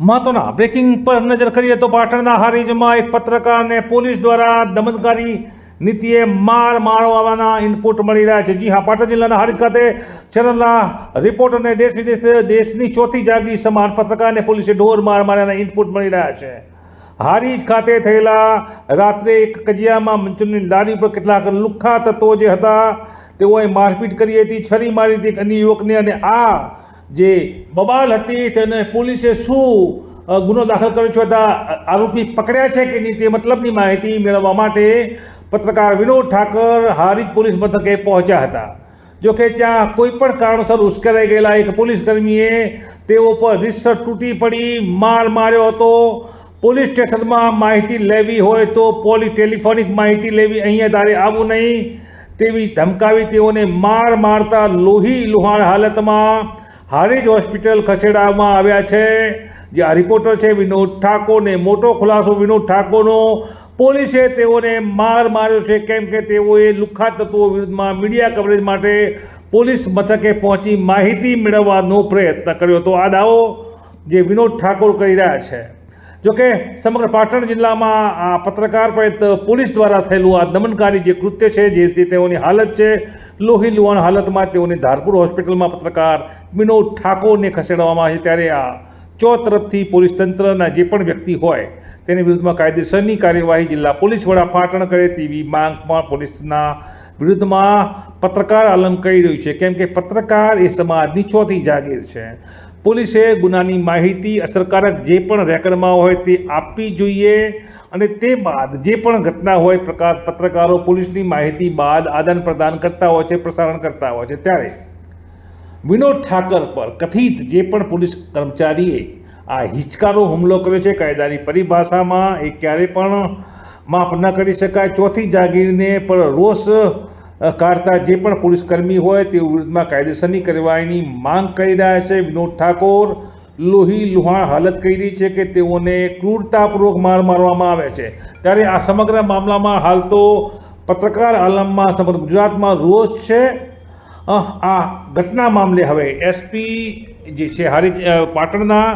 મહત્વના બ્રેકિંગ પર નજર કરીએ તો પાટણના હારીજમાં એક પત્રકારને પોલીસ દ્વારા દમનકારી નીતિએ માર મારવાના ઇનપુટ મળી રહ્યા છે. જી હા, પાટણ જિલ્લાના હારીજ ખાતે ચેનલના રિપોર્ટરને દેશ વિદેશ દેશની ચોથી જાગી સમાન પત્રકારને પોલીસે ઢોર માર માર્યાના ઇનપુટ મળી રહ્યા છે. હારીજ ખાતે થયેલા રાત્રે એક કજિયામાં મંચુની લારી પર કેટલાક લુખ્ખા તત્વો જે હતા, તેઓએ મારપીટ કરી હતી, છરી મારી હતી એક અન્ય યુવકને અને આ જે બબાલ હતી તેને પોલીસે શું ગુનો દાખલ કર્યો છે હતા આરોપી પકડ્યા છે કે નહીં તે મતલબની માહિતી મેળવવા માટે પત્રકાર વિનોદ ઠાકર હારીજ પોલીસ મથકે પહોંચ્યા હતા. જોકે ત્યાં કોઈ પણ કારણસર ઉશ્કેરાઈ ગયેલા એક પોલીસકર્મીએ તેઓ પર રીતસર તૂટી પડી, માર માર્યો હતો. પોલીસ સ્ટેશનમાં માહિતી લેવી હોય તો પોલી ટેલિફોનિક માહિતી લેવી અહીંયા તારે આવવું નહીં. તેવી ધમકાવી તેઓને માર મારતા લોહી લુહાણ હાલતમાં હારીજ હોસ્પિટલ ખસેડવામાં આવ્યા છે. જે આ રિપોર્ટર છે વિનોદ ઠાકોરને મોટો ખુલાસો વિનોદ ઠાકોરનો. પોલીસે તેઓને માર માર્યો છે. કેમ કે તેઓએ લુખ્ખા તત્વો વિરુદ્ધમાં મીડિયા કવરેજ માટે પોલીસ મથકે પહોંચી માહિતી મેળવવાનો પ્રયત્ન કર્યો હતો. આ દાવો જે વિનોદ ઠાકોર કરી રહ્યા છે. જોકે સમગ્ર પાટણ જિલ્લામાં આ પત્રકાર પર પોલીસ દ્વારા થયેલું આ દમનકારી જે કૃત્ય છે, જે રીતે તેઓની હાલત છે, લોહી લુહાણ હાલતમાં તેઓને ધારપુર હોસ્પિટલમાં પત્રકાર વિનોદ ઠાકોરને ખસેડવામાં આવે. ત્યારે આ ચો તરફથી પોલીસ તંત્રના જે પણ વ્યક્તિ હોય, તેની વિરુદ્ધમાં કાયદેસરની કાર્યવાહી જિલ્લા પોલીસ વડા પાટણ કરે તેવી માંગ પણ પોલીસના વિરુદ્ધમાં પત્રકાર આલમ કહી રહ્યું છે. કેમ કે પત્રકાર એ સમાજની ચોથી જાગીર છે. પોલીસે ગુનાની માહિતી, અસરકારક જે પણ રેકર્ડમાં હોય તે આપવી જોઈએ અને તે બાદ જે પણ ઘટના હોય પ્રકાર પત્રકારો પોલીસની માહિતી બાદ આદાન પ્રદાન કરતા હોય છે, પ્રસારણ કરતા હોય છે. ત્યારે વિનોદ ઠાકર પર કથિત જે પણ પોલીસ કર્મચારીએ આ હિચકારો હુમલો કર્યો છે, કાયદાની પરિભાષામાં એ ક્યારે પણ માફ ન કરી શકાય. ચોથી જાગીરને પર રોષ કાઢતા જે પણ પોલીસકર્મી હોય તે વિરુદ્ધમાં કાયદેસરની કાર્યવાહીની માંગ કરી રહ્યા છે. વિનોદ ઠાકોર લોહી લુહાણ હાલત કરી છે કે તેઓને ક્રૂરતાપૂર્વક માર મારવામાં આવે છે. ત્યારે આ સમગ્ર મામલામાં હાલ તો પત્રકાર આલમમાં સમગ્ર ગુજરાતમાં રોષ છે. આ ઘટના મામલે હવે એસપી જે છે હારી પાટણના,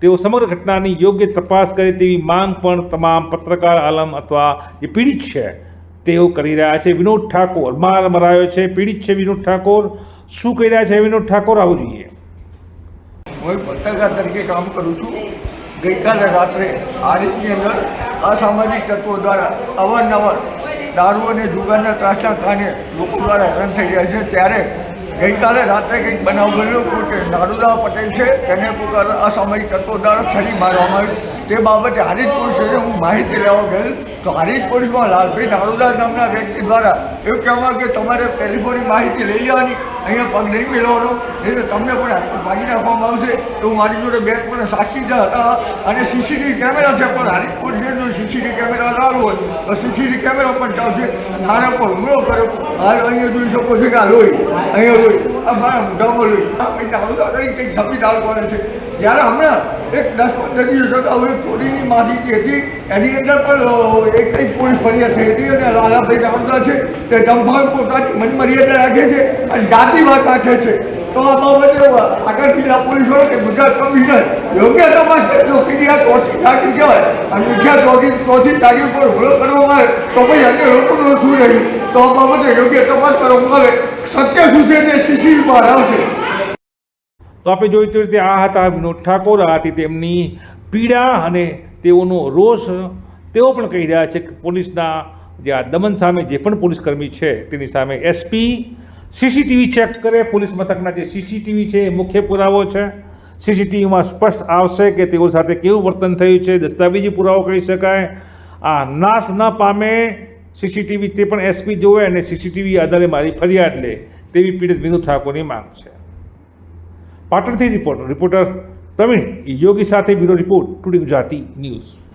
તેઓ સમગ્ર ઘટનાની યોગ્ય તપાસ કરે તેવી માંગ પણ તમામ પત્રકાર આલમ અથવા જે પીડિત છે, તેઓ કરી રહ્યા છે. વિનોદ ઠાકોર, માર મરાયો છે. પીડિત છે વિનોદ ઠાકોર. શું કહી રહ્યા છે વિનોદ ઠાકોર? આવું જોઈએ. હું પત્રકાર તરીકે કામ કરું છું. ગઈકાલે રાત્રે આરીફની અંદર અસામાજિક તત્વો દ્વારા અવારનવાર દારૂ અને જુગારના ત્રાસના કારણે લોકો દ્વારા હેરાન થઈ રહ્યા છે. ત્યારે ગઈકાલે રાત્રે કંઈક બનાવ બન્યો કે નારુદા પટેલ છે, તેને પોતાના અસામાયિક તત્વો દ્વારા છરી મારવામાં આવ્યું. તે બાબતે હારીજ પોલીસ હું માહિતી લેવા ગયેલ તો હારીજ પોલીસમાં લાલભાઈ નારુદા નામના વ્યક્તિ દ્વારા એવું કહેવામાં કે તમારે ટેલિફોનની માહિતી લઈ લેવાની, અહીંયા પગ નહીં મેળવવાનો એટલે તમને પણ ભાગી નાખવામાં આવશે, તો મારી જોડે બે પણ સાક્ષી જ હતા. અને સીસીટીવી કેમેરા છે, પણ હારી પોલીસે જો સીસીટીવી કેમેરા લાવવો હોય, તો સીસીટીવી કેમેરા પણ ચાલશે. મારા પર હુમલો કર્યો. હાલ અહીંયા જોઈ શકો છો કે આ લોહી, અહીંયા લોહી, આ મારા મોઢામાં લોહી, આ પૈસા આવતા કરી કંઈક છપી ચાલવાના છે. જ્યારે હમણાં એક દસ પંદર દિવસ અગાઉ એક ચોરીની માહિતી હતી એની અંદર પણ એક કંઈક પોલીસ ફરિયાદ થઈ હતી? અને લાલાભાઈ નામના છે તે દંભાણ પોતાની મનમર્યાદા રાખે છે અને જાતિવાદ રાખે છે. તો આ બાબતે આગળ જિલ્લા પોલીસ કે ગુજરાત કમિશનર યોગ્ય તપાસ કરજો કે આ ચોથી જાગીર કહેવાય અને મુખ્ય ચોથી ચોથી જાગીર પર હુમલો કરવામાં આવે, તો પછી અન્ય લોકોનું શું રહ્યું તો આ બાબતે યોગ્ય તપાસ કરવામાં આવે. સત્ય શું છે તે બહાર આવશે. તો આપણે જોયું તે રીતે આ હતા વિનોદ ઠાકોર, આ હતી તેમની પીડા અને તેઓનો રોષ. તેઓ પણ કહી રહ્યા છે કે પોલીસના જે આ દમન સામે જે પણ પોલીસકર્મી છે તેની સામે એસપી સીસીટીવી ચેક કરે. પોલીસ મથકના જે સીસીટીવી છે એ મુખ્ય પુરાવો છે. સીસીટીવીમાં સ્પષ્ટ આવશે કે તેઓ સાથે કેવું વર્તન થયું છે. દસ્તાવેજી પુરાવો કહી શકાય. આ નાશ ન પામે. સીસીટીવી તે પણ એસપી જોવે અને સીસીટીવી આધારે મારી ફરિયાદ લે તેવી પીડિત વિનોદ ઠાકોરની માંગ છે. પાટણથી રિપોર્ટર રિપોર્ટર પ્રવીણ યોગી સાથે bureau report today Gujarati news.